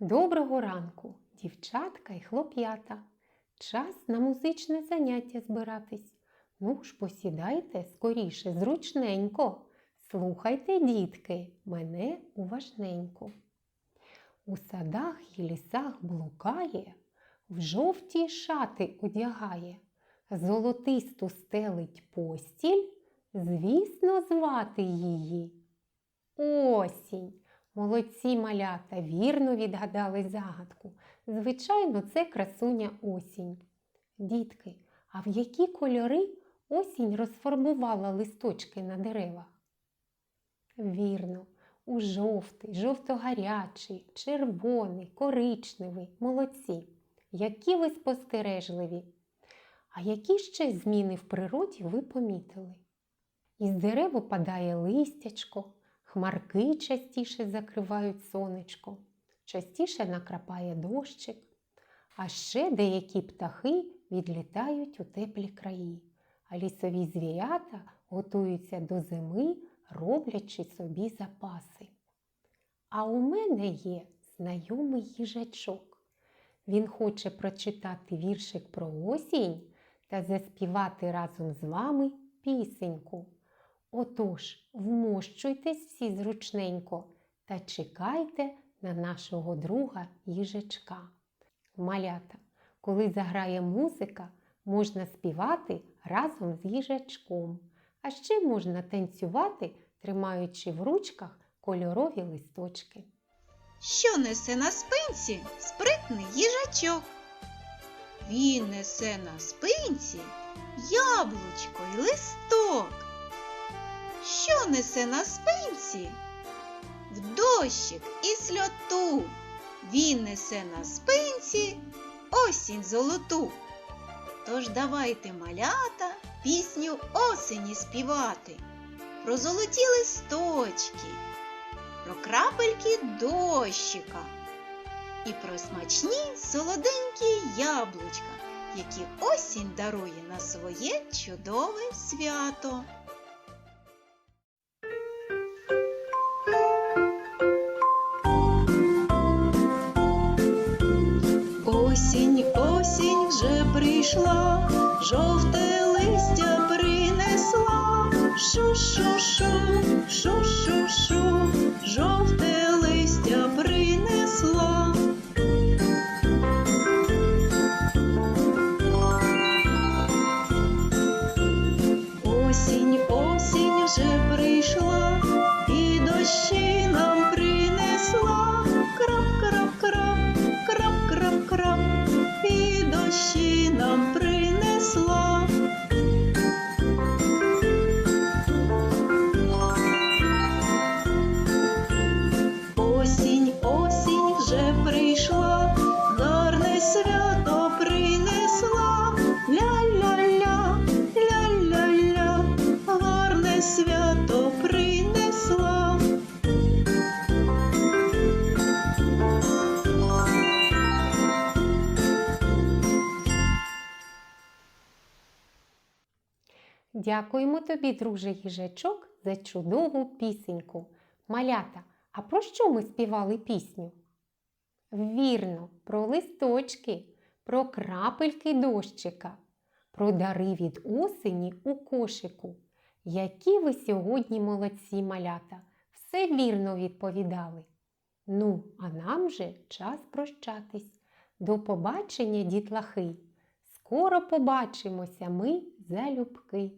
Доброго ранку, дівчатка і хлоп'ята. Час на музичне заняття збиратись. Ну ж, посідайте скоріше, зручненько. Слухайте, дітки, мене уважненько. У садах і лісах блукає, в жовті шати одягає, золотисту стелить постіль, звісно, звати її. Осінь. Молодці малята, вірно відгадали загадку. Звичайно, це красуня осінь. Дітки, а в які кольори осінь розфарбувала листочки на деревах? Вірно, у жовтий, жовто-гарячий, червоний, коричневий, молодці. Які ви спостережливі. А які ще зміни в природі ви помітили? Із дерев опадає листячко, хмарки частіше закривають сонечко, частіше накрапає дощик, а ще деякі птахи відлітають у теплі краї, а лісові звірята готуються до зими, роблячи собі запаси. А у мене є знайомий їжачок. Він хоче прочитати віршик про осінь та заспівати разом з вами пісеньку. Отож, вмощуйтесь всі зручненько та чекайте на нашого друга їжачка. Малята, коли заграє музика, можна співати разом з їжачком, а ще можна танцювати, тримаючи в ручках кольорові листочки. Що несе на спинці спритний їжачок? Він несе на спинці яблучко й листок. Що несе на спинці? В дощик і сльоту. Він несе на спинці осінь золоту. Тож давайте малята пісню осені співати про золоті листочки, про крапельки дощика і про смачні солоденькі яблучка, які осінь дарує на своє чудове свято. Прийшла, жовте Дякуємо тобі, друже їжачок, за чудову пісеньку. Малята, а про що ми співали пісню? Вірно, про листочки, про крапельки дощика, про дари від осені у кошику. Які ви сьогодні молодці малята, все вірно відповідали. Ну, а нам же час прощатись. До побачення, дітлахи! Скоро побачимося ми залюбки.